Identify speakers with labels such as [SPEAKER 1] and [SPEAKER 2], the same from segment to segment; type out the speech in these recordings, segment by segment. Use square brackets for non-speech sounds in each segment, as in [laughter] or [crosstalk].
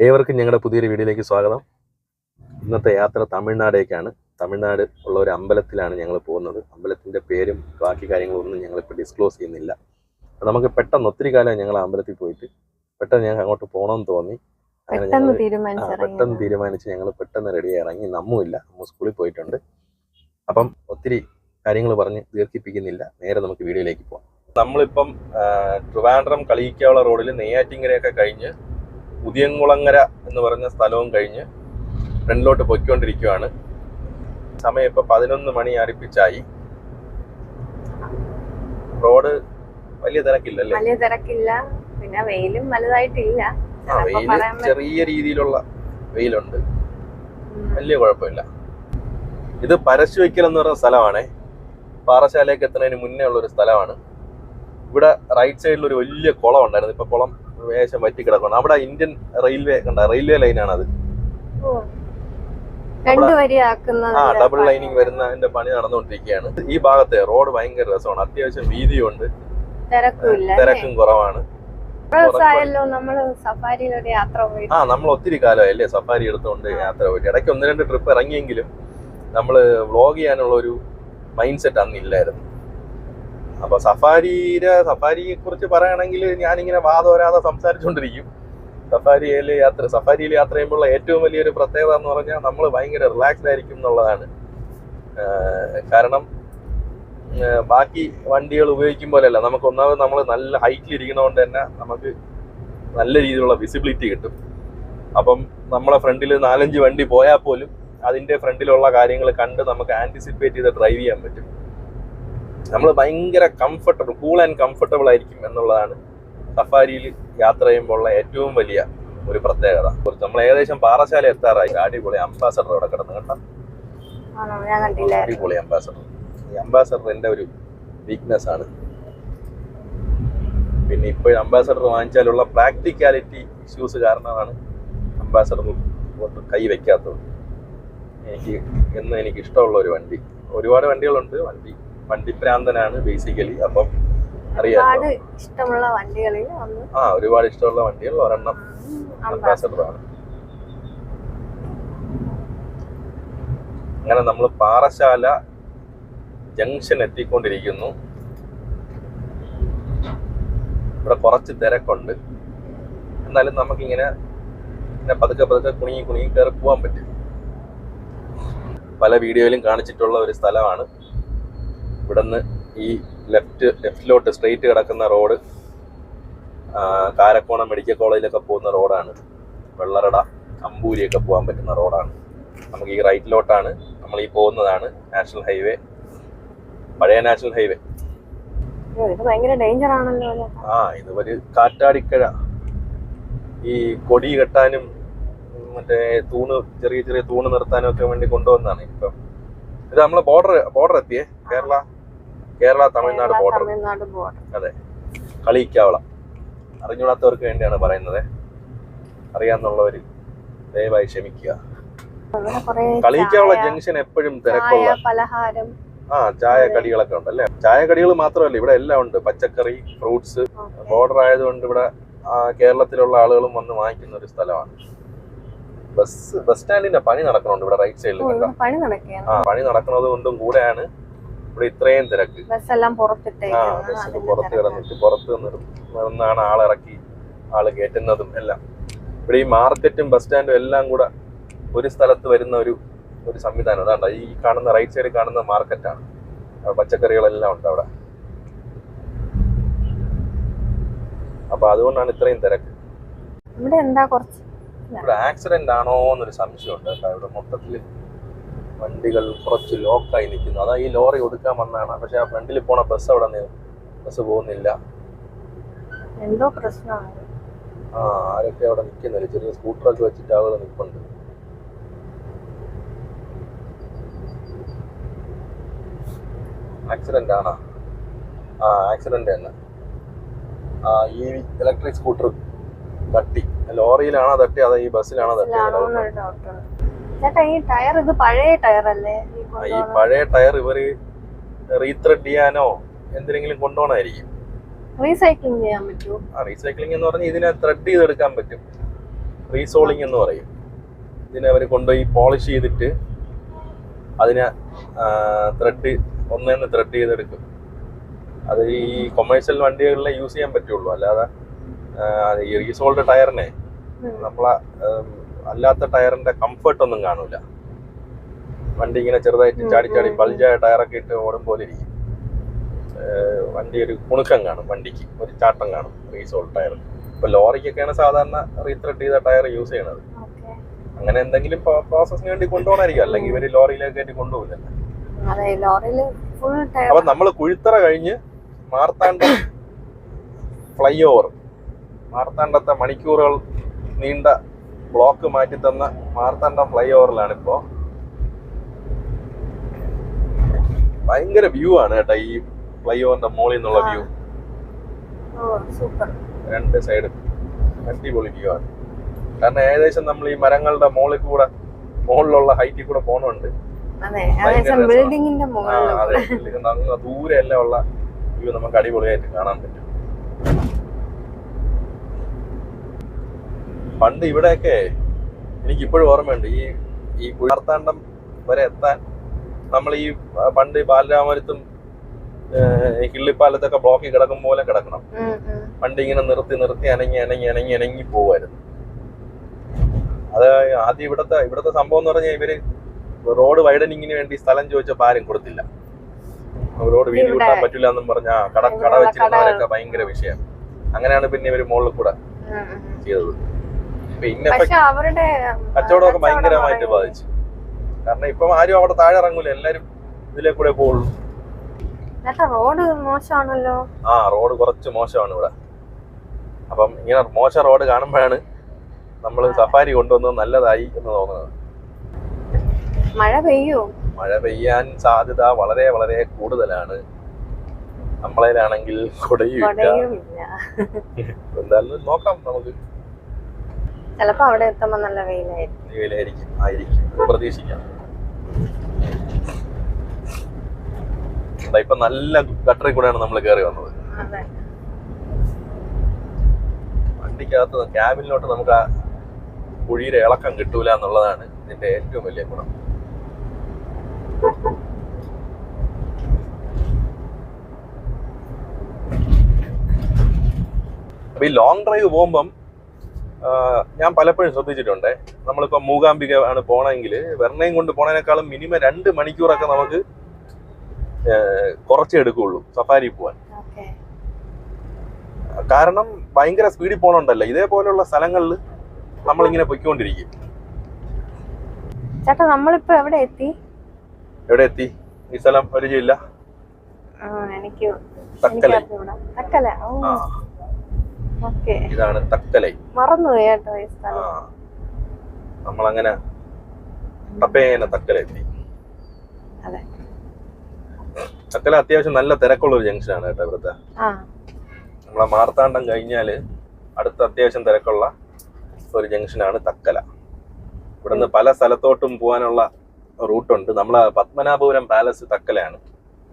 [SPEAKER 1] ഏവർക്കും ഞങ്ങളുടെ പുതിയൊരു വീഡിയോയിലേക്ക് സ്വാഗതം. ഇന്നത്തെ യാത്ര തമിഴ്നാടേക്കാണ്. തമിഴ്നാട് ഉള്ള ഒരു അമ്പലത്തിലാണ് ഞങ്ങൾ പോകുന്നത്. അമ്പലത്തിന്റെ പേരും ബാക്കി കാര്യങ്ങളൊന്നും ഞങ്ങളിപ്പോൾ ഡിസ്ക്ലോസ് ചെയ്യുന്നില്ല. നമുക്ക് പെട്ടെന്ന് ഒത്തിരി കാലം ഞങ്ങൾ അമ്പലത്തിൽ പോയിട്ട് പെട്ടെന്ന് ഞങ്ങൾ അങ്ങോട്ട് പോകണമെന്ന് തോന്നി. അങ്ങനെ
[SPEAKER 2] പെട്ടെന്ന്
[SPEAKER 1] ഞങ്ങൾ പെട്ടെന്ന് തീരുമാനിച്ച് ഞങ്ങൾ പെട്ടെന്ന് റെഡി ഇറങ്ങി. നമ്മുമില്ല നമ്മ സ്കൂളിൽ പോയിട്ടുണ്ട്. അപ്പം ഒത്തിരി കാര്യങ്ങൾ പറഞ്ഞ് ദീർഘിപ്പിക്കുന്നില്ല. നേരെ നമുക്ക് വീഡിയോയിലേക്ക് പോകാം നമ്മളിപ്പം ട്രിവാൻഡ്രം കളിയിക്കാവുള്ള റോഡിൽ നെയ്യാറ്റിങ്കരയൊക്കെ കഴിഞ്ഞ് ഉദിയംകുളങ്ങര എന്ന് പറഞ്ഞ സ്ഥലവും കഴിഞ്ഞ് ഫ്രണ്ടിലോട്ട് പൊയ്ക്കൊണ്ടിരിക്കുകയാണ് സമയം ഇപ്പൊ പതിനൊന്ന് മണി അടുപ്പിച്ചായി. റോഡ് വലിയ തിരക്കില്ലല്ലേ?
[SPEAKER 2] വലിയ തിരക്കില്ല. പിന്നെ വെയിലും വലുതായിട്ടില്ല.
[SPEAKER 1] ആ
[SPEAKER 2] വെയിൽ
[SPEAKER 1] ചെറിയ രീതിയിലുള്ള വെയിലുണ്ട്. വലിയ കുഴപ്പമില്ല. ഇത് പരശുവയ്ക്കൽ എന്ന് പറയുന്ന സ്ഥലമാണേ. പാറശാലയൊക്കെ എത്തുന്നതിന് മുന്നേ ഉള്ള ഒരു സ്ഥലമാണ്. ഇവിടെ റൈറ്റ് സൈഡിൽ ഒരു വലിയ കുളം ഉണ്ടായിരുന്നു. ഇപ്പൊ കുളം വേശം വറ്റി കിടക്കണം അവിടെ ഇന്ത്യൻ റെയിൽവേ കണ്ട റെയിൽവേ ലൈനാണ് അത് ആ ഡബിൾ ലൈനിങ് വരുന്ന വരുന്നതിന്റെ പണി നടന്നുകൊണ്ടിരിക്കുകയാണ്. ഈ ഭാഗത്തെ റോഡ് ഭയങ്കര രസമാണ്. അത്യാവശ്യം വീതിയുണ്ട്. തിരക്കും കുറവാണ്. ആ നമ്മൾ ഒത്തിരി കാലമായില്ലേ സഫാരി എടുത്തുകൊണ്ട് യാത്ര പോയിട്ട്. ഇടയ്ക്ക് ഒന്ന് രണ്ട് ട്രിപ്പ് ഇറങ്ങിയെങ്കിലും നമ്മൾ വ്ളോഗ് ചെയ്യാനുള്ള ഒരു മൈൻഡ് സെറ്റ് അന്ന് ഇല്ലായിരുന്നു. അപ്പൊ സഫാരിയുടെ സഫാരിയെ കുറിച്ച് പറയുകയാണെങ്കിൽ ഞാനിങ്ങനെ വാദോരാതെ സംസാരിച്ചുകൊണ്ടിരിക്കും. സഫാരിയിൽ യാത്ര സഫാരിയിൽ യാത്ര ചെയ്യുമ്പോഴുള്ള ഏറ്റവും വലിയൊരു പ്രത്യേകത എന്ന് പറഞ്ഞാൽ നമ്മൾ ഭയങ്കര റിലാക്സ്ഡ് ആയിരിക്കും എന്നുള്ളതാണ്. കാരണം ബാക്കി വണ്ടികൾ ഉപയോഗിക്കും പോലെയല്ല. നമുക്ക് ഒന്നാമത് നമ്മൾ നല്ല ഹൈറ്റിൽ ഇരിക്കണതുകൊണ്ട് തന്നെ നമുക്ക് നല്ല രീതിയിലുള്ള വിസിബിലിറ്റി കിട്ടും. അപ്പം നമ്മളെ ഫ്രണ്ടിൽ നാലഞ്ച് വണ്ടി പോയാൽ പോലും അതിന്റെ ഫ്രണ്ടിലുള്ള കാര്യങ്ങൾ കണ്ട് നമുക്ക് ആന്റിസിപ്പേറ്റ് ചെയ്ത് ഡ്രൈവ് ചെയ്യാൻ പറ്റും. നമ്മൾ ഭയങ്കര കംഫർട്ടബിൾ കൂൾ ആൻഡ് കംഫർട്ടബിൾ ആയിരിക്കും എന്നുള്ളതാണ് സഫാരിയിൽ യാത്ര ചെയ്യുമ്പോൾ ഉള്ള ഏറ്റവും വലിയ ഒരു പ്രത്യേകത. നമ്മൾ ഏകദേശം പാറശാല എത്താറായി. അടിപൊളി അംബാസഡർ അവിടെ കിടന്ന്
[SPEAKER 2] കണ്ടില്ല.
[SPEAKER 1] അടിപൊളി അംബാസഡർ ഈ അംബാസഡർ എന്റെ ഒരു വീക്ക്നെസ് ആണ്. പിന്നെ ഇപ്പോൾ അംബാസഡർ വാങ്ങിച്ചാലുള്ള പ്രാക്ടിക്കാലിറ്റി ഇഷ്യൂസ് കാരണമാണ് അംബാസഡർ കൈ വെക്കാത്തത്. എനിക്ക് എന്ന് എനിക്ക് ഇഷ്ടമുള്ള ഒരു വണ്ടി. ഒരുപാട് വണ്ടികളുണ്ട്. വണ്ടി വണ്ടിപ്രാന്തനാണ് ബേസിക്കലി അപ്പം
[SPEAKER 2] ഇഷ്ടമുള്ള വണ്ടികളിൽ
[SPEAKER 1] ആ ഒരുപാട് ഇഷ്ടമുള്ള വണ്ടികൾ ഒരെണ്ണം ആണ്. അങ്ങനെ നമ്മൾ പാറശാല ജംഗ്ഷൻ എത്തിക്കൊണ്ടിരിക്കുന്നു. ഇവിടെ കുറച്ച് തിരക്കുണ്ട്. എന്നാലും നമുക്കിങ്ങനെ ഇങ്ങനെ പതുക്കെ പതുക്കെ കുണുങ്ങി കുണുങ്ങി കയറി പോകാൻ പറ്റും. പല വീഡിയോയിലും കാണിച്ചിട്ടുള്ള ഒരു സ്ഥലമാണ്. ഇവിടുന്ന് ഈ ലെഫ്റ്റ് ലെഫ്റ്റിലോട്ട് സ്ട്രെയിറ്റ് കിടക്കുന്ന റോഡ് കാരക്കോണം മെഡിക്കൽ കോളേജിലൊക്കെ പോകുന്ന റോഡാണ് വെള്ളറട അമ്പൂരിയൊക്കെ പോകാൻ പറ്റുന്ന റോഡാണ് നമുക്ക് ഈ റൈറ്റിലോട്ടാണ് നമ്മൾ ഈ പോകുന്നതാണ് നാഷണൽ ഹൈവേ പഴയ നാഷണൽ ഹൈവേ? ആ ഇത് ഒരു കാറ്റാടിക്കഴ. ഈ കൊടി കെട്ടാനും മറ്റേ തൂണ് ചെറിയ ചെറിയ തൂണ് നിർത്താനും ഒക്കെ വേണ്ടി കൊണ്ടുവന്നതാണ് ഇപ്പം. ഇത് നമ്മളെ ബോർഡർ ബോർഡർ എത്തിയേ കേരള? കേരള തമിഴ്നാട് ബോർഡർ
[SPEAKER 2] തമിഴ്നാട് ബോർഡർ
[SPEAKER 1] കളിക്കാവളം അറിഞ്ഞൂടാത്തവർക്ക് വേണ്ടിയാണ് പറയുന്നത്. അറിയാന്നുള്ളവർ ദയവായി ക്ഷമിക്കുക. കളിക്കാവള ജംഗ്ഷൻ എപ്പോഴും തിരക്കുള്ള
[SPEAKER 2] പലഹാരം.
[SPEAKER 1] ആ ചായ കടികളൊക്കെ ഉണ്ട് അല്ലേ? ചായ കടികൾ മാത്രമല്ല ഇവിടെ എല്ലാം ഉണ്ട്. പച്ചക്കറി ഫ്രൂട്ട്സ് ബോർഡർ ആയതുകൊണ്ട് ഇവിടെ കേരളത്തിലുള്ള ആളുകളും വന്ന് വാങ്ങിക്കുന്ന ഒരു സ്ഥലമാണ്. ബസ് ബസ് സ്റ്റാൻഡിന്റെ പണി നടക്കുന്നുണ്ട് ഇവിടെ റൈറ്റ് സൈഡിൽ
[SPEAKER 2] പണി
[SPEAKER 1] നടക്കുന്നത് കൊണ്ടും കൂടെയാണ്. ഇവിടെ ഇത്രയും തിരക്ക്.
[SPEAKER 2] ബസ് എല്ലാം
[SPEAKER 1] ആ
[SPEAKER 2] പുറത്തിട്ടേക്കാണ്
[SPEAKER 1] ബസ്
[SPEAKER 2] അതിന്റെ
[SPEAKER 1] പുറത്ത്. കിടന്നിട്ട് പുറത്ത് നിന്നാണ് ആളിറക്കി ആൾ കയറ്റുന്നതും എല്ലാം. ഇവിടെ ഈ മാർക്കറ്റും ബസ് സ്റ്റാൻഡും എല്ലാം കൂടെ ഒരു സ്ഥലത്ത് വരുന്ന ഒരു ഒരു സംവിധാനം. അതാണ്ട ഈ കാണുന്ന റൈറ്റ് സൈഡിൽ കാണുന്ന മാർക്കറ്റാണ്. പച്ചക്കറികളെല്ലാം ഉണ്ട് അവിടെ. അപ്പൊ അതുകൊണ്ടാണ് ഇത്രയും തിരക്ക്.
[SPEAKER 2] ഇവിടെ എന്താ കുറച്ച്
[SPEAKER 1] ഇവിടെ ആക്സിഡന്റ് ആണോ എന്നൊരു സംശയമുണ്ട് കേട്ടോ. ഇവിടെ മൊത്തത്തിൽ വണ്ടികൾ കുറച്ച് ലോക്കായി നിൽക്കുന്നു. അതാ ഈ ലോറി ഒതുക്കാൻ വന്നതാണ്. പക്ഷെ ആ ഫ്രണ്ടിൽ പോണ ബസ് അവിടെ ബസ് പോകുന്നില്ല.
[SPEAKER 2] എന്തോ പ്രശ്നമാണ്
[SPEAKER 1] ആ ആരൊക്കെ അവിടെ നിൽക്കുന്നില്ല. ചെറിയ സ്കൂട്ടറൊക്കെ വെച്ചിട്ട് ആളുകൾ നിൽപ്പുണ്ട്. ആക്സിഡന്റ് ആണോ? ആ ആക്സിഡന്റ് തന്നെ. ആ ഈ ഇലക്ട്രിക് സ്കൂട്ടർ തട്ടി. ലോറിയിലാണോ തട്ടി അതോ ഈ ബസ്സിലാണോ തട്ടി
[SPEAKER 2] ചേട്ടാ ഈ ടയർ ഇത് പഴയ ടയർ അല്ലേ ഈ
[SPEAKER 1] പഴയ ടയർ ഇവർ റീത്രെഡ് ചെയ്യാനോ എന്തിനെങ്കിലും കൊണ്ടുപോകണമായിരിക്കും.
[SPEAKER 2] റീസൈക്ലിംഗ് ചെയ്യാൻ പറ്റുമോ?
[SPEAKER 1] ആ റീസൈക്ലിംഗ് എന്ന് പറഞ്ഞാൽ ഇതിനെ ത്രെഡ് ചെയ്തെടുക്കാൻ പറ്റും. റീസോളിംഗ് എന്ന് പറയും. ഇതിനെ അവർ കൊണ്ടുപോയി പോളിഷ് ചെയ്തിട്ട് അതിനെ ത്രെഡ് ഒന്നേന്ന് ത്രെഡ് ചെയ്തെടുക്കും. അത് ഈ കൊമേഴ്ഷ്യൽ വണ്ടികളിലെ യൂസ് ചെയ്യാൻ പറ്റുള്ളൂ. അല്ലാതെ ഈ റീസോൾഡ് ടയറിനെ. നമ്മളെ അല്ലാത്ത ടയറിന്റെ കംഫർട്ട് ഒന്നും കാണൂല. വണ്ടി ഇങ്ങനെ ചെറുതായിട്ട് ചാടി ചാടി ബൾജായ ടയറൊക്കെ ഇട്ട് ഓടും പോലെ ഇരിക്കും വണ്ടി ഒരു കുണുക്കം കാണും വണ്ടിക്ക് ഒരു ചാട്ടം കാണും റീസോൾ ടയർ ഇപ്പൊ ലോറിക്കൊക്കെയാണ് സാധാരണ റീത്രെഡ് ചെയ്ത ടയർ യൂസ് ചെയ്യണത്. അങ്ങനെ എന്തെങ്കിലും പ്രോസസ്സിന് വേണ്ടി കൊണ്ടുപോകണമായിരിക്കും അല്ലെങ്കിൽ ഇവർ ലോറിയിലേക്ക് കയറ്റി കൊണ്ടുപോകില്ല.
[SPEAKER 2] അതെ ലോറിയിൽ ഫുൾ ടയർ
[SPEAKER 1] അപ്പൊ നമ്മൾ കുഴിത്തറ കഴിഞ്ഞ് മാർത്താണ്ഡ [coughs] ഫ്ലൈ ഓവർ മാർത്താണ്ഡത്തെ മണിക്കൂറുകൾ നീണ്ട ബ്ലോക്ക് മാറ്റി തന്ന മാർത്താണ്ഡം ഫ്ലൈ ഓവറിലാണ് ഇപ്പോ. ഭയങ്കര വ്യൂ ആണ് കേട്ടോ ഈ ഫ്ലൈ ഓവറിന്റെ മോളിൽ നിന്നുള്ള വ്യൂ രണ്ട് സൈഡ് അടിപൊളി വ്യൂ ആണ്. കാരണം ഏകദേശം നമ്മൾ ഈ മരങ്ങളുടെ മോളിൽ കൂടെ മോളിലുള്ള ഹൈറ്റിൽ കൂടെ പോണുണ്ട്. ദൂരെ എല്ലാം ഉള്ള വ്യൂ നമുക്ക് അടിപൊളിയായിട്ട് കാണാൻ പറ്റും. പണ്ട് ഇവിടെയൊക്കെ എനിക്ക് ഇപ്പോഴും ഓർമ്മയുണ്ട്. ഈ ഈ കുഴർത്താണ്ടം വരെ എത്താൻ നമ്മൾ ഈ പണ്ട് ഈ ബാലരാമരത്തും കിള്ളിപ്പാലത്തൊക്കെ ബ്ലോക്കിൽ കിടക്കും പോലെ കിടക്കണം.
[SPEAKER 2] ഉം.
[SPEAKER 1] ഇങ്ങനെ നിർത്തി നിർത്തി അനങ്ങി അനങ്ങി അനങ്ങി അനങ്ങി പോവായിരുന്നു. അത് ആദ്യം ഇവിടത്തെ ഇവിടത്തെ സംഭവം എന്ന് പറഞ്ഞാൽ ഇവർ റോഡ് വൈഡനിങ്ങിന് വേണ്ടി സ്ഥലം ചോദിച്ചപ്പോൾ ആരും കൊടുത്തില്ല. റോഡ്
[SPEAKER 2] വീട്
[SPEAKER 1] കൂട്ടാൻ പറ്റില്ല എന്നും പറഞ്ഞ കട കട വെച്ചിരുന്നവരൊക്കെ ഭയങ്കര വിഷയം. അങ്ങനെയാണ് പിന്നെ ഇവർ മുകളിൽ കൂടെ. ചെയ്തത്. പിന്നെ
[SPEAKER 2] പക്ഷെ അവരുടെ
[SPEAKER 1] കച്ചവടമൊക്കെ
[SPEAKER 2] കച്ചവടം
[SPEAKER 1] ഭയങ്കരമായിട്ട്. ബാധിച്ചു. കാരണം ഇപ്പം ആരും അവിടെ താഴെ ഇറങ്ങൂല എല്ലാരും ഇതിലെ കൂടെ പോകുള്ളൂ
[SPEAKER 2] റോഡ് മോശമാണല്ലോ.
[SPEAKER 1] ആ റോഡ് കുറച്ച് മോശമാണ് ഇവിടെ. അപ്പം ഇങ്ങനെ മോശം റോഡ് കാണുമ്പോഴാണ് നമ്മൾ സഫാരി കൊണ്ടുവന്നത് നല്ലതായി എന്ന് തോന്നുന്നത്.
[SPEAKER 2] മഴ പെയ്യോ?
[SPEAKER 1] മഴ പെയ്യാൻ സാധ്യത വളരെ വളരെ കൂടുതലാണ്. നമ്മളതിലാണെങ്കിൽ കുടയും എന്തായാലും നോക്കാം നമുക്ക്.
[SPEAKER 2] ചിലപ്പോ അവിടെ എത്തുമ്പോ നല്ല വെയിലായിരിക്കും.
[SPEAKER 1] വെയിലായിരിക്കും. ആയിരിക്കും. പ്രതീക്ഷിക്കാം. ഇപ്പൊ നല്ല ഗട്ടറിൽ കൂടെയാണ് നമ്മൾ കയറി വന്നത്. വണ്ടിക്കകത്ത് ക്യാബിനിലോട്ട് നമുക്ക് ആ കുഴിയുടെ ഇളക്കം കിട്ടൂല എന്നുള്ളതാണ് ഇതിന്റെ ഏറ്റവും വലിയ ഗുണം. അപ്പൊ ഈ ലോങ് ഡ്രൈവ് പോകുമ്പം ഞാൻ പലപ്പോഴും ശ്രദ്ധിച്ചിട്ടുണ്ട്. നമ്മളിപ്പോ മൂകാംബിക ആണ് പോണെങ്കിൽ വെർണയും കൊണ്ട് പോണതിനേക്കാളും മിനിമം രണ്ട് മണിക്കൂറൊക്കെ നമുക്ക് കുറച്ച് എടുക്കുള്ളൂ സഫാരി പോവാൻ. കാരണം ഭയങ്കര സ്പീഡിൽ പോകണുണ്ടല്ലോ ഇതേപോലെയുള്ള സ്ഥലങ്ങളിൽ നമ്മളിങ്ങനെ പൊയ്ക്കൊണ്ടിരിക്കും.
[SPEAKER 2] ചേട്ടാ നമ്മളിപ്പോ എവിടെ എത്തി?
[SPEAKER 1] എവിടെ എത്തി? ഈ സ്ഥലം പരിചയമില്ല?
[SPEAKER 2] ആ, എനിക്ക്
[SPEAKER 1] തക്കല.
[SPEAKER 2] തക്കല.
[SPEAKER 1] ഇതാണ് തക്കലൈ.
[SPEAKER 2] മറന്നു കേട്ടോ
[SPEAKER 1] നമ്മളങ്ങനെ ടപ്പേന തക്കല എത്തി.
[SPEAKER 2] അതെ.
[SPEAKER 1] തക്കല അത്യാവശ്യം നല്ല തിരക്കുള്ള ഒരു ജംഗ്ഷനാണ് കേട്ടോ ഇവിടുത്തെ. നമ്മളെ മാർത്താണ്ഡം കഴിഞ്ഞാൽ അടുത്ത അത്യാവശ്യം തിരക്കുള്ള ഒരു ജംഗ്ഷനാണ് തക്കല. ഇവിടുന്ന് പല സ്ഥലത്തോട്ടും പോകാനുള്ള റൂട്ടുണ്ട്. നമ്മളെ പത്മനാഭപുരം പാലസ് തക്കലയാണ്.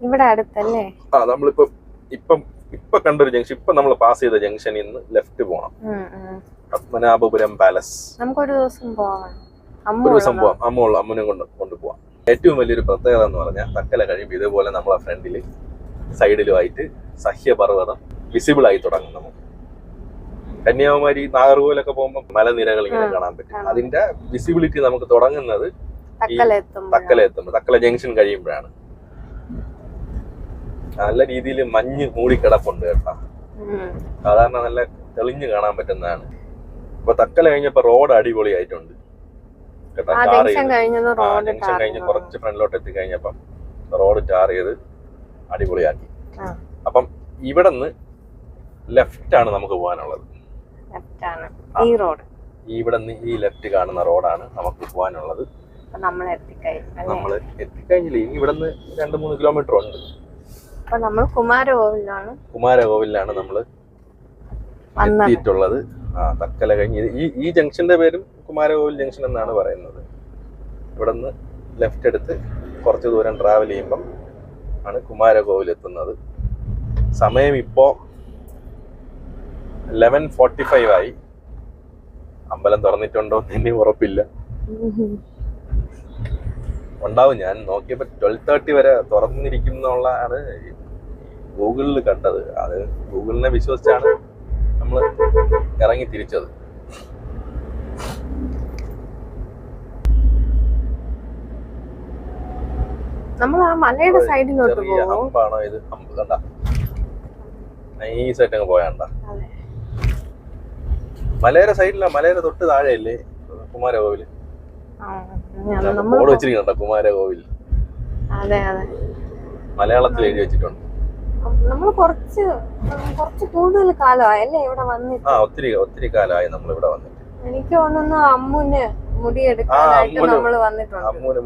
[SPEAKER 2] ഇവിടെ അടുത്തല്ലേ?
[SPEAKER 1] ആ നമ്മളിപ്പോ ഇപ്പം ഇപ്പൊ കണ്ടൊരു ജംഗ്ഷൻ ഇപ്പൊ നമ്മൾ പാസ് ചെയ്ത ജംഗ്ഷനിൽ നിന്ന് ലെഫ്റ്റ് പോകണം. പത്മനാഭപുരം പാലസ്
[SPEAKER 2] നമുക്കൊരു ദിവസം പോവാം. അമ്മ
[SPEAKER 1] ഒരു ദിവസം. പോവാം. അമ്മനും കൊണ്ട് കൊണ്ടുപോവാം ഏറ്റവും വലിയൊരു പ്രത്യേകത എന്ന് പറഞ്ഞാൽ തക്കല കഴിയുമ്പോൾ ഇതേപോലെ നമ്മളെ ഫ്രണ്ടിൽ സൈഡിലുമായിട്ട് സഹ്യപർവതം വിസിബിൾ ആയി തുടങ്ങും നമുക്ക്. കന്യാകുമാരി നാഗർകോവിലൊക്കെ പോകുമ്പോൾ മലനിരകൾ ഇങ്ങനെ കാണാൻ പറ്റും. അതിന്റെ വിസിബിലിറ്റി നമുക്ക് തുടങ്ങുന്നത്
[SPEAKER 2] തക്കല
[SPEAKER 1] എത്തുമ്പോൾ തക്കല ജംഗ്ഷൻ കഴിയുമ്പോഴാണ്. നല്ല രീതിയിൽ മഞ്ഞ് മൂടിക്കിടപ്പുണ്ട് കേട്ടോ. സാധാരണ നല്ല തെളിഞ്ഞു കാണാൻ പറ്റുന്നതാണ്. ഇപ്പൊ തക്കല കഴിഞ്ഞപ്പോ റോഡ് അടിപൊളിയായിട്ടുണ്ട്. കേട്ടോ ടാർ
[SPEAKER 2] ജംഗ്ഷൻ
[SPEAKER 1] ചെയ്ത്.
[SPEAKER 2] കഴിഞ്ഞത്
[SPEAKER 1] ആ ജംഗ്ഷൻ കഴിഞ്ഞ് കുറച്ച് ഫ്രണ്ടിലോട്ട് എത്തിക്കഴിഞ്ഞപ്പം റോഡ് ടാർ ചെയ്ത് അടിപൊളിയാക്കി. അപ്പം ഇവിടെ നിന്ന് ലെഫ്റ്റ് ആണ് നമുക്ക് പോകാനുള്ളത്.
[SPEAKER 2] ഈ റോഡ്
[SPEAKER 1] ഇവിടെ നിന്ന് ഈ ലെഫ്റ്റ് കാണുന്ന റോഡാണ് നമുക്ക് പോകാനുള്ളത്.
[SPEAKER 2] നമ്മൾ എത്തിക്കഴിഞ്ഞില്ലേ
[SPEAKER 1] നമ്മൾ എത്തിക്കഴിഞ്ഞില്ല? ഇനി ഇവിടെ നിന്ന് രണ്ട് മൂന്ന് കിലോമീറ്റർ ഉണ്ട്.
[SPEAKER 2] അപ്പൊ നമ്മൾ കുമാരകോവിലാണ്
[SPEAKER 1] കുമാരകോവിലാണ് നമ്മൾ
[SPEAKER 2] വന്നിട്ടുള്ളത്
[SPEAKER 1] എത്തിയിട്ടുള്ളത്. ആ തക്കല കഴിഞ്ഞ് ഈ ഈ ജംഗ്ഷന്റെ പേരും കുമാരകോവിൽ ജംഗ്ഷൻ എന്നാണ് പറയുന്നത്. ഇവിടെ നിന്ന് ലെഫ്റ്റ് എടുത്ത് കുറച്ച് ദൂരം ട്രാവൽ ചെയ്യുമ്പം ആണ് കുമാരകോവിൽ എത്തുന്നത്. സമയം ഇപ്പോ ലെവൻ ഫോർട്ടി ഫൈവ് ആയി. അമ്പലം തുറന്നിട്ടുണ്ടോ എന്ന് ഉറപ്പില്ല. ഉണ്ടാവും. ഞാൻ നോക്കിയപ്പോ ട്വൽവ് തേർട്ടി വരെ തുറന്നിരിക്കുന്നുള്ളതാണ് ഗൂഗിളിൽ കണ്ടത്. അത് ഗൂഗിളിനെ വിശ്വസിച്ചാണ് നമ്മൾ ഇറങ്ങി തിരിച്ചത്.
[SPEAKER 2] നമ്മൾ ആ മലയുടെ സൈഡിലോട്ട്
[SPEAKER 1] ചെറിയ
[SPEAKER 2] പോകും.
[SPEAKER 1] ഹമ്പാണോ ഇത്. ഹമ്പ് കണ്ട. നൈസായിട്ട് അങ്ങ് പോയാണ്ട മലയുടെ സൈഡില. മലയുടെ തൊട്ട് താഴെയല്ലേ?
[SPEAKER 2] കുമാരകോവിൽ
[SPEAKER 1] ബോർഡ് വെച്ചിരിക്കണ്ട കുമാരകോവിൽ
[SPEAKER 2] അതെ അതെ.
[SPEAKER 1] മലയാളത്തിൽ എഴുതി വെച്ചിട്ടുണ്ട്.
[SPEAKER 2] നമ്മൾ കുറച്ച് കുറച്ച് കൂടുതൽ കാലമായി അല്ലേ ഇവിടെ വന്നിട്ട്?
[SPEAKER 1] ആ ഒത്തിരി ഒത്തിരി കാലമായി നമ്മൾ ഇവിടെ വന്നിട്ട്.
[SPEAKER 2] എനിക്ക് തോന്നുന്നു അമ്മുന് നമ്മൾ വന്നിട്ടുണ്ട്.
[SPEAKER 1] അമ്മൂന്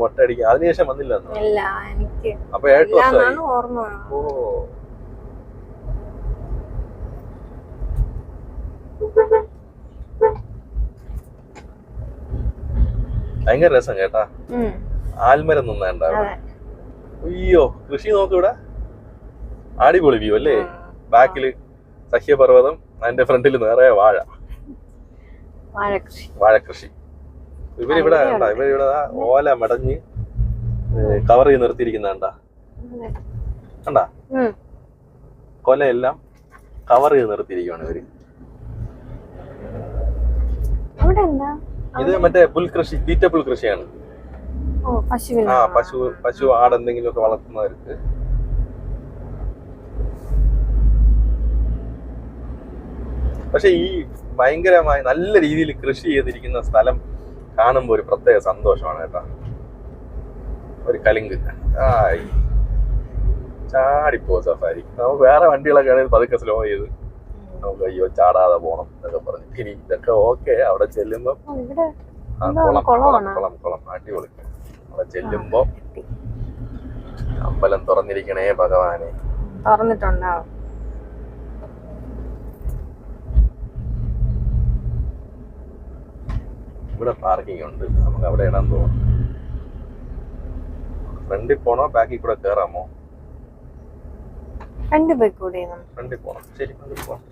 [SPEAKER 1] അതിനുശേഷം വന്നില്ല.
[SPEAKER 2] ഇല്ല എനിക്ക്
[SPEAKER 1] അപ്പൊ ഏഴ്
[SPEAKER 2] ഇല്ല
[SPEAKER 1] വർഷമായി.
[SPEAKER 2] എന്നാണ് ഓർമ്മ
[SPEAKER 1] ഓ. ഭയങ്കര രസം കേട്ടാ. ആൽമരം
[SPEAKER 2] നിന്നാണ്ടാവും
[SPEAKER 1] അയ്യോ കൃഷി നോക്ക് ഇവിടെ. അടിപൊളി വ്യൂ അല്ലേ? ബാക്കിൽ സഹ്യപർവതം അതിന്റെ ഫ്രണ്ടിൽ നിറയെ വാഴ.
[SPEAKER 2] വാഴകൃഷി.
[SPEAKER 1] ഇവരിവിടെ കണ്ടാ ഇവരിവിടെ ഓല മടഞ്ഞ് കവർ ചെയ്ത് നിർത്തിയിരിക്കുന്ന കണ്ടാ. കണ്ടാ. കൊലയെല്ലാം കവർ ചെയ്ത്
[SPEAKER 2] നിർത്തിയിരിക്കുവാണ് ഇവർ.
[SPEAKER 1] ഇത് മറ്റേ പുൽകൃഷി തീറ്റ പുൽകൃഷിയാണ്. ആ പശു പശു ആട് എന്തെങ്കിലും ഒക്കെ വളർത്തുന്നവർക്ക് പക്ഷെ ഈ ഭയങ്കരമായി നല്ല രീതിയിൽ കൃഷി ചെയ്തിരിക്കുന്ന സ്ഥലം കാണുമ്പോൾ ഒരു പ്രത്യേക സന്തോഷമാണ് കേട്ടോ. ഒരു കലിങ്ക്. ആയി. ചാടിപ്പോ സഫാരി. നമുക്ക് വേറെ വണ്ടികളൊക്കെ ആണെങ്കിൽ പതുക്കെ സ്ലോ ചെയ്ത് നമുക്ക് അയ്യോ ചാടാതെ പോണം എന്നൊക്കെ പറഞ്ഞു. ഇനി ഇതൊക്കെ ഓക്കെ അവിടെ ചെല്ലുമ്പോ ആ, കുളം? കുളം കുളം അടിപൊളി. അവിടെ ചെല്ലുമ്പോ അമ്പലം തുറന്നിരിക്കണേ ഭഗവാനെ.
[SPEAKER 2] തുറന്നിട്ടുണ്ടാവും.
[SPEAKER 1] ഇവിടെ പാർക്കിംഗ് ഉണ്ട്. നമുക്ക് അവിടെ ഇടാൻ തോന്നുന്നു ഫ്രണ്ടിൽ പോണോ? ബാക്കിൽ കൂടെ കയറാമോ
[SPEAKER 2] രണ്ട് പോയി കൂടി
[SPEAKER 1] ഫ്രണ്ടിൽ പോണം. ശരി ഫ്രണ്ടിൽ പോണം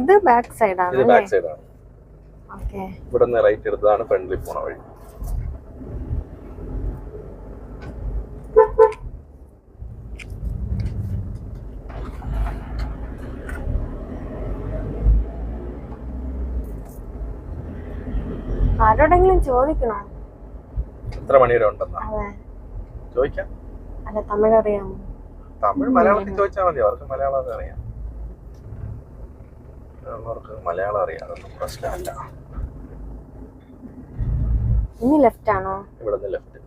[SPEAKER 2] ഇത് ബാക്ക് സൈഡാണ്
[SPEAKER 1] ഇത് ബാക്ക് സൈഡാണ്
[SPEAKER 2] ഓക്കേ
[SPEAKER 1] ഇവിടെ നിന്ന് റൈറ്റ് എടുത്തതാണ് ഫ്രണ്ടിൽ പോണ വഴി.
[SPEAKER 2] ആരോടെങ്കിലും ചോദിക്കണോ?
[SPEAKER 1] എത്ര മണിവരെ ഉണ്ടെന്നാ?
[SPEAKER 2] അതെ.
[SPEAKER 1] ചോദിക്കാം.
[SPEAKER 2] അല്ല തമിഴ് അറിയാമോ
[SPEAKER 1] തമിഴ് മലയാളത്തിൽ ചോദിച്ചാൽ മതി. അവർക്ക് മലയാളം അറിയാം. അവർക്ക് മലയാളം അറിയാം അതൊന്നും പ്രശ്നമല്ല.
[SPEAKER 2] ഇനി ലെഫ്റ്റ് ആണോ?
[SPEAKER 1] ഇവിടെ നിന്ന് ലെഫ്റ്റ്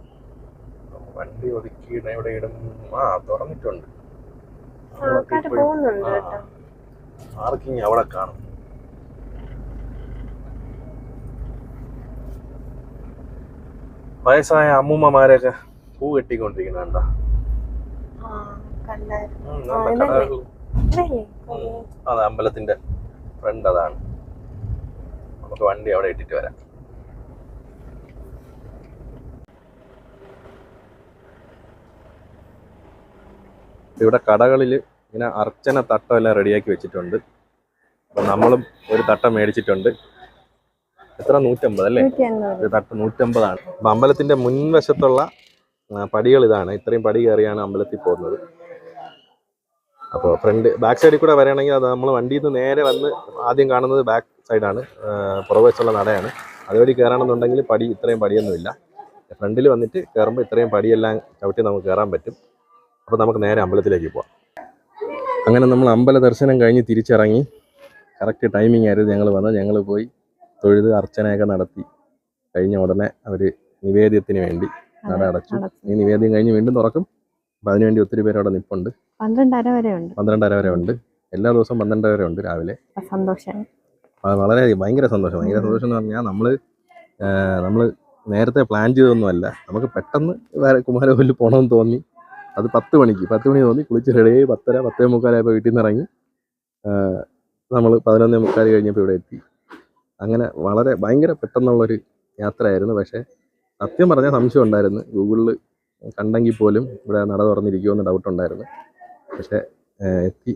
[SPEAKER 1] വണ്ടി ഒതുക്കി ഇവിടെ ഇടും. ആ തുറന്നിട്ടുണ്ട്. പാർക്കിംഗ് അവിടെ കാണും. വയസ്സായ അമ്മൂമ്മമാരൊക്കെ പൂ കെട്ടിക്കൊണ്ടിരിക്കുന്ന കണ്ട? അത് അമ്പലത്തിന്റെ ഫ്രണ്ട് അതാണ്. നമുക്ക് വണ്ടി അവിടെ ഇട്ടിട്ട് വരാം. ഇവിടെ കടകളിൽ ഇങ്ങനെ അർച്ചന തട്ടം എല്ലാം റെഡിയാക്കി വെച്ചിട്ടുണ്ട്. അപ്പം നമ്മളും ഒരു തട്ടം മേടിച്ചിട്ടുണ്ട്. എത്ര? നൂറ്റമ്പത് അല്ലേ? തട്ട് നൂറ്റമ്പതാണ്. അപ്പൊ അമ്പലത്തിന്റെ മുൻവശത്തുള്ള പടികൾ ഇതാണ്. ഇത്രയും പടി കയറിയാണ് അമ്പലത്തിൽ പോകുന്നത്. അപ്പോൾ ഫ്രണ്ട് ബാക്ക് സൈഡിൽ കൂടെ വരികയാണെങ്കിൽ അത് നമ്മൾ വണ്ടിയിൽ നിന്ന് നേരെ വന്ന് ആദ്യം കാണുന്നത് ബാക്ക് സൈഡാണ് പുറകുവശമുള്ള നടയാണ്. അതുവഴി കയറണമെന്നുണ്ടെങ്കിൽ പടി ഇത്രയും പടിയൊന്നുമില്ല. ഫ്രണ്ടിൽ വന്നിട്ട് കയറുമ്പോൾ ഇത്രയും പടിയെല്ലാം ചവിട്ടി നമുക്ക് കയറാൻ പറ്റും. അപ്പോൾ നമുക്ക് നേരെ അമ്പലത്തിലേക്ക് പോവാം. അങ്ങനെ നമ്മൾ അമ്പല ദർശനം കഴിഞ്ഞ് തിരിച്ചിറങ്ങി. കറക്റ്റ് ടൈമിംഗ് ആയിരുന്നു ഞങ്ങൾ വന്നത്. ഞങ്ങൾ പോയി തൊഴുത് അർച്ചനയൊക്കെ നടത്തി കഴിഞ്ഞ ഉടനെ അവർ നിവേദ്യത്തിന് വേണ്ടി നട അടച്ചു. ഈ നിവേദ്യം കഴിഞ്ഞ് വീണ്ടും തുറക്കും. അപ്പം അതിനുവേണ്ടി ഒത്തിരി പേര് അവിടെ നിൽപ്പുണ്ട്
[SPEAKER 2] പന്ത്രണ്ടര വരെ ഉണ്ട്.
[SPEAKER 1] പന്ത്രണ്ടര വരെ ഉണ്ട്. എല്ലാ ദിവസവും പന്ത്രണ്ടര വരെ ഉണ്ട് രാവിലെ.
[SPEAKER 2] സന്തോഷം.
[SPEAKER 1] വളരെ ഭയങ്കര സന്തോഷം. ഭയങ്കര സന്തോഷം എന്ന് പറഞ്ഞാൽ നമ്മൾ നമ്മൾ നേരത്തെ പ്ലാൻ ചെയ്തൊന്നുമല്ല നമുക്ക് പെട്ടെന്ന് വേറെ കുമാരകോവിൽ പോകണമെന്ന് തോന്നി. അത് പത്ത് മണിക്ക് പത്ത് മണി തോന്നി. കുളിച്ച് റെഡി പത്തര പത്തേ മുക്കാലായപ്പോൾ വീട്ടിൽ നിന്ന് ഇറങ്ങി. നമ്മൾ പതിനൊന്നേ മുക്കാൽ കഴിഞ്ഞപ്പോൾ ഇവിടെ എത്തി. അങ്ങനെ വളരെ ഭയങ്കര പെട്ടെന്നുള്ളൊരു യാത്രയായിരുന്നു. പക്ഷേ സത്യം പറഞ്ഞാൽ സംശയം ഉണ്ടായിരുന്നു. ഗൂഗിളിൽ കണ്ടെങ്കിൽ പോലും ഇവിടെ നട തുറന്നിരിക്കുമെന്ന് ഡൗട്ട് ഉണ്ടായിരുന്നു. പക്ഷേ എത്തി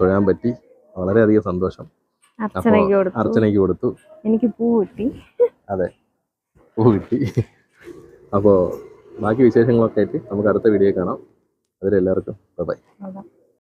[SPEAKER 1] തൊഴാൻ പറ്റി. വളരെയധികം സന്തോഷം.
[SPEAKER 2] അർച്ചനയ്ക്ക് കൊടുത്തു. എനിക്ക് പൂ കിട്ടി. അതെ.
[SPEAKER 1] പൂ കിട്ടി. അപ്പോൾ ബാക്കി വിശേഷങ്ങളൊക്കെ ആയിട്ട് നമുക്ക് അടുത്ത വീഡിയോ കാണാം. അതിലെല്ലാവർക്കും ബൈ
[SPEAKER 2] അതാ